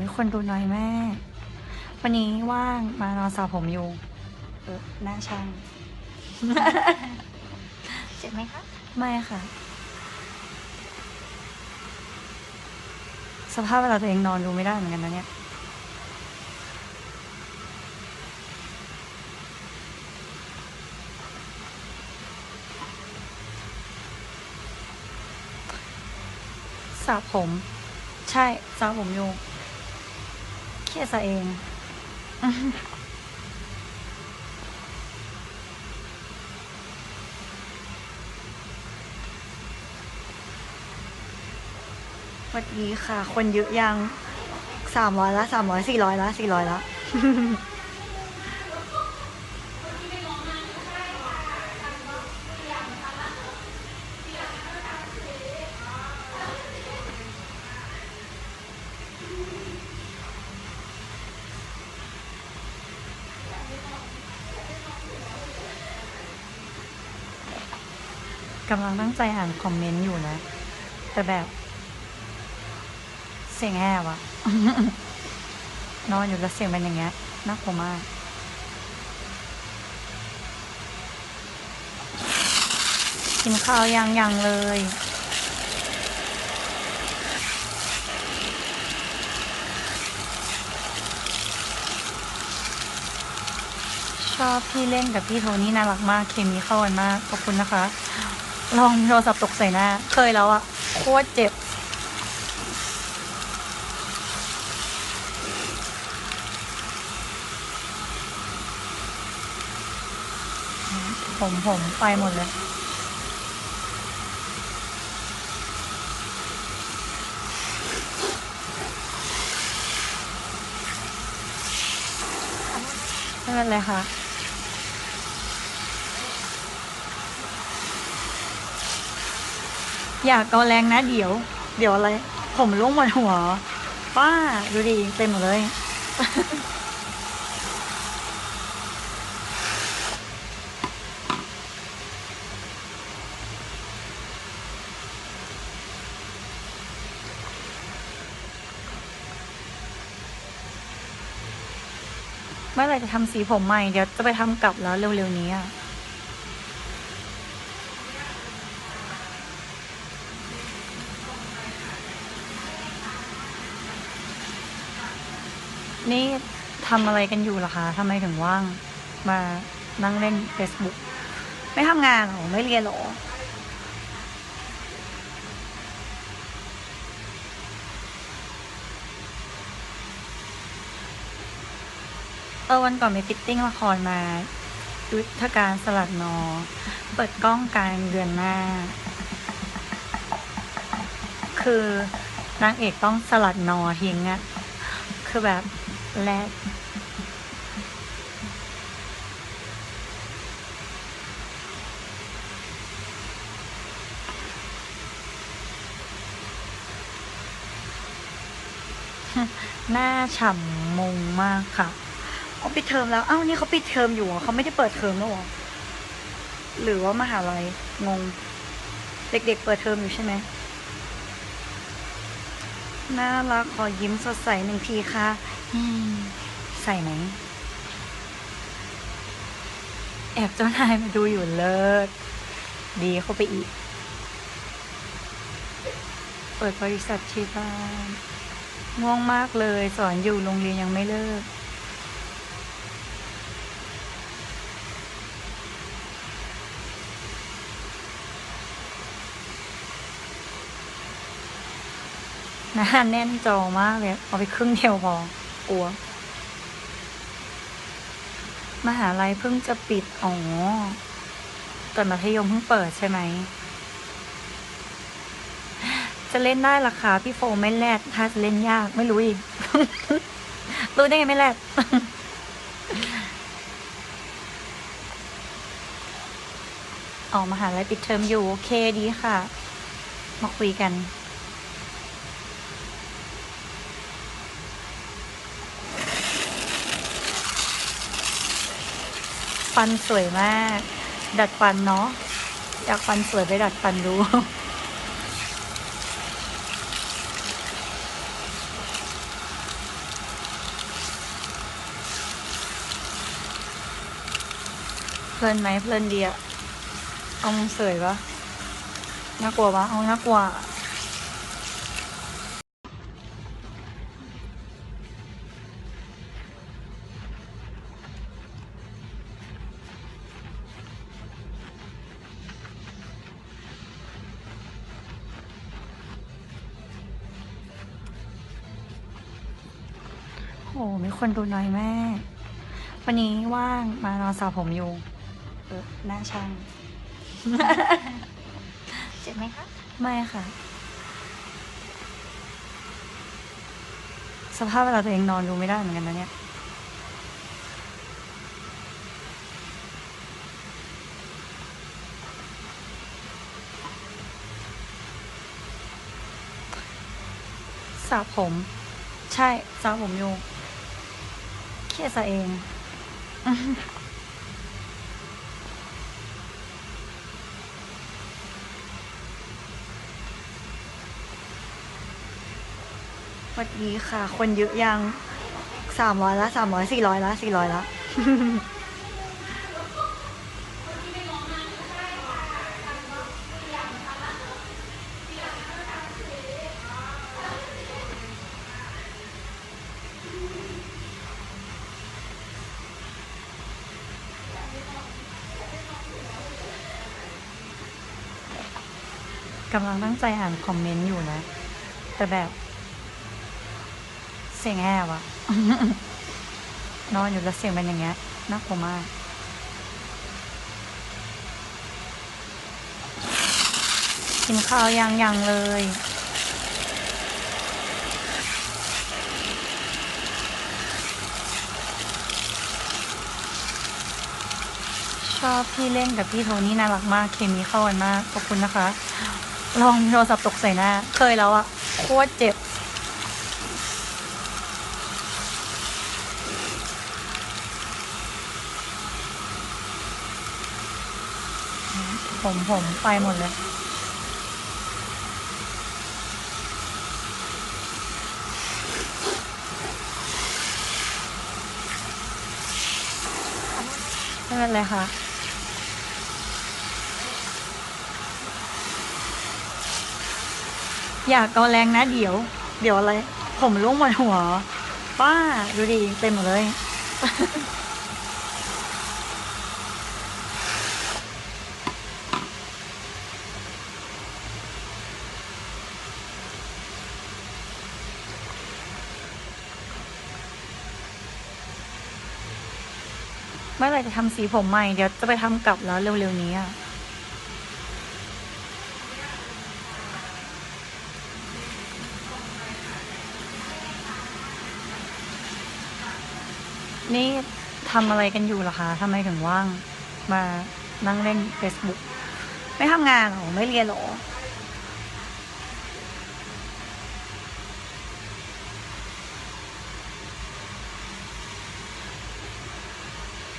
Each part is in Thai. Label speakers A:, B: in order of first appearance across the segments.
A: มีคนดูน้อยแม่ วันนี้ว่างมานอนสระผมอยู่เออหน้าช่าง
B: เจ็บไหมคะ
A: ไม่ค่ะ สภาพเวลาตัวเองนอนดูไม่ได้เหมือนกันนะเนี่ยสระผม ใช่สระผมอยู่ ช่ซะเอง วันนี้ค่ะ คนเยอะยังสามร้อยละสามร้อยสี่ร้อยละสี่ร้อยละ กำลังตั้งใจอ่านคอมเมนต์อยู่นะ แต่แบบ เสียงแหบอะนอนอยู่แล้วเสียงเป็นอย่างเงี้ยน่ากลัวมากกินข้าวยังยังเลยชอบพี่เล่นกับพี่โทนี่น่ารักมาก เคมีเข้ากันมาก ขอบคุณนะคะ ลองโทรศัพท์ตกใส่หน้า เคยแล้วอะโคตรเจ็บ ผมผมไปหมดเลยไม่เป็นไรค่ะ อย่ากเอาแรงนะเดี๋ยว เดี๋ยวอะไร ผมร่วงหมดหัว ป้าดูดีเต็มหมดเลย เมื่อไหร่จะทำสีผมใหม่ เดี๋ยวจะไปทำกลับแล้วเร็วๆนี้อะ นี่ทำอะไรกันอยู่ล่ะคะทำไมถึงว่างมานั่งเล่น Facebook ไม่ทำงานหรอ ไม่เรียนหรอ เออวันก่อนมีฟิตติ้งละครมายุทธการสลัดนอ เปิดกล้องกลางเดือนหน้า คือนางเอกต้องสลัดนอทิ้งอะคือแบบ แลกหน้าฉ่ำมงมากค่ะเขาปิดเทอมแล้ว เอ้า นี่เขาปิดเทอมอยู่เขาไม่ได้เปิดเทอมแล้วหรอ หรือว่ามหาลัยงง เด็กๆเปิดเทอมอยู่ใช่ไหมน่ารักขอยิ้มสดใสหนึ่งทีค่ะ ใส่ไหม แอบเจ้านายมาดูอยู่เลิศดีเข้าไปอีก เปิดบริษัทที่บ้านง่วงมากเลย สอนอยู่โรงเรียนยังไม่เลิก หน้าแน่นจอมากเลย เอาไปครึ่งเดียวพอ กลัว มหาลัยเพิ่งจะปิด อ๋อแต่มัธยมเพิ่งเปิดใช่ไหม จะเล่นได้ราคาพี่โฟไม่แลดถ้าจะเล่นยากไม่รู้อีก รู้ได้ไงไม่แลดออกมหาลัยปิดเทอมอยู่ โอเคดีค่ะ มาคุยกัน ฟันสวยมาก ดัดฟันเนาะอยากฟันสวยไปดัดฟันดูเพลินไหมเพลินดีอะเอาสวยปะน่ากลัวปะเอาน่ากลัว มีคนดูน้อยแม่ วันนี้ว่างมานอนสระผมอยู่เออหน้าช่าง
B: เจ็บไหมคะ
A: ไม่ค่ะ สภาพเวลาตัวเองนอนดูไม่ได้เหมือนกันนะเนี่ยสระผม ใช่สระผมอยู่ ครียดซะเองวันนี้ค่ะ คนเยอะยังสามร้อยละสามร้อยสี่ร้อยละสี่ร้อยละ กำลังตั้งใจอ่านคอมเมนต์อยู่นะ แต่แบบ เสียงแหบอะนอนอยู่แล้วเสียงเป็นอย่างเงี้ยน่ากลัวมากกินข้าวยังยังเลย ชอบพี่เล่นกับพี่โทนี่น่ารักมาก เคมีเข้ากันมาก ขอบคุณนะคะ ลองโทรศัพท์ตกใส่หน้า เคยแล้วอะโคตรเจ็บ ผมผมไปหมดเลย ไม่เป็นไรค่ะ อยากเกาแรงนะเดี๋ยว เดี๋ยวอะไร ผมร่วงหมดหัว ป้าดูดิเต็มหมดเลย เมื่อไหรจะทำสีผมใหม่ เดี๋ยวจะไปทำกลับแล้วเร็วๆนี้อะ นี่ทำอะไรกันอยู่ล่ะคะทำไมถึงว่างมานั่งเล่น Facebook ไม่ทำงานหรอ ไม่เรียนหรอ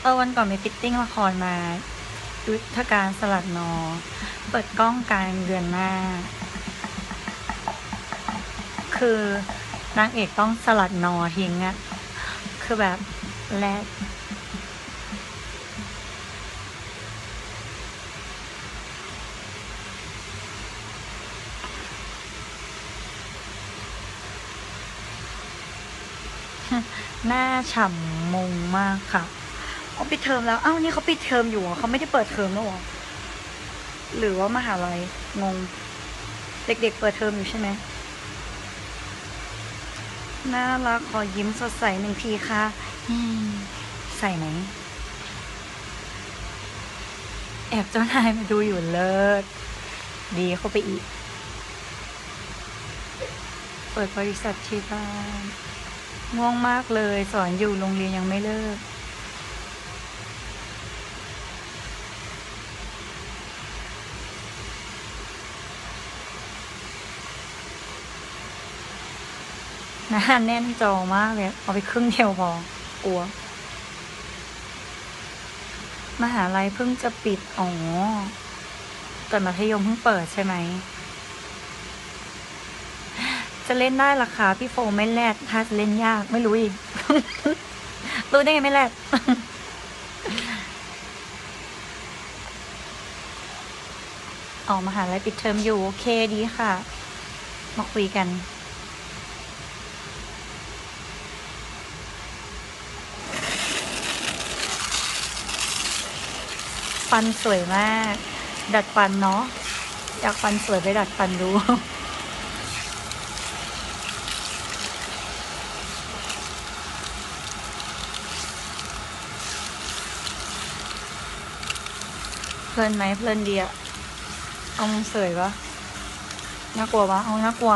A: เออวันก่อนมีฟิตติ้งละครมายุทธการสลัดนอ เปิดกล้องกลางเดือนหน้า คือนางเอกต้องสลัดนอทิ้งอะคือแบบ แลดหน้าฉ่ำมงมากค่ะเขาปิดเทอมแล้ว เอ้า นี่เขาปิดเทอมอยู่เหรอเขาไม่ได้เปิดเทอมแล้วหรอ หรือว่ามหาลัยงง เด็กๆเปิดเทอมอยู่ใช่ไหม น่ารักขอยิ้มสดใสหนึ่งทีค่ะ ใส่ไหม แอบเจ้านายมาดูอยู่เลิศ ดีเข้าไปอีก เปิดบริษัทที่บ้านง่วงมากเลย สอนอยู่โรงเรียนยังไม่เลิก หน้าแน่นจอมากเลย เอาไปครึ่งเดียวพอ กลัว มหาลัยเพิ่งจะปิด อ๋อ แต่มัธยมเพิ่งเปิดใช่ไหม จะเล่นได้ราคาพี่โฟไม่แลดถ้าจะเล่นยากไม่รู้อีก รู้ได้ไงไม่แลดออกมหาลัยปิดเทอมอยู่ โอเคดีค่ะ มาคุยกัน ฟันสวยมาก ดัดฟันเนาะอยากฟันสวยไปดัดฟันดูเพลินไหมเพลินดีอะเอามุมสวยปะน่ากลัวปะเอาน่ากลัว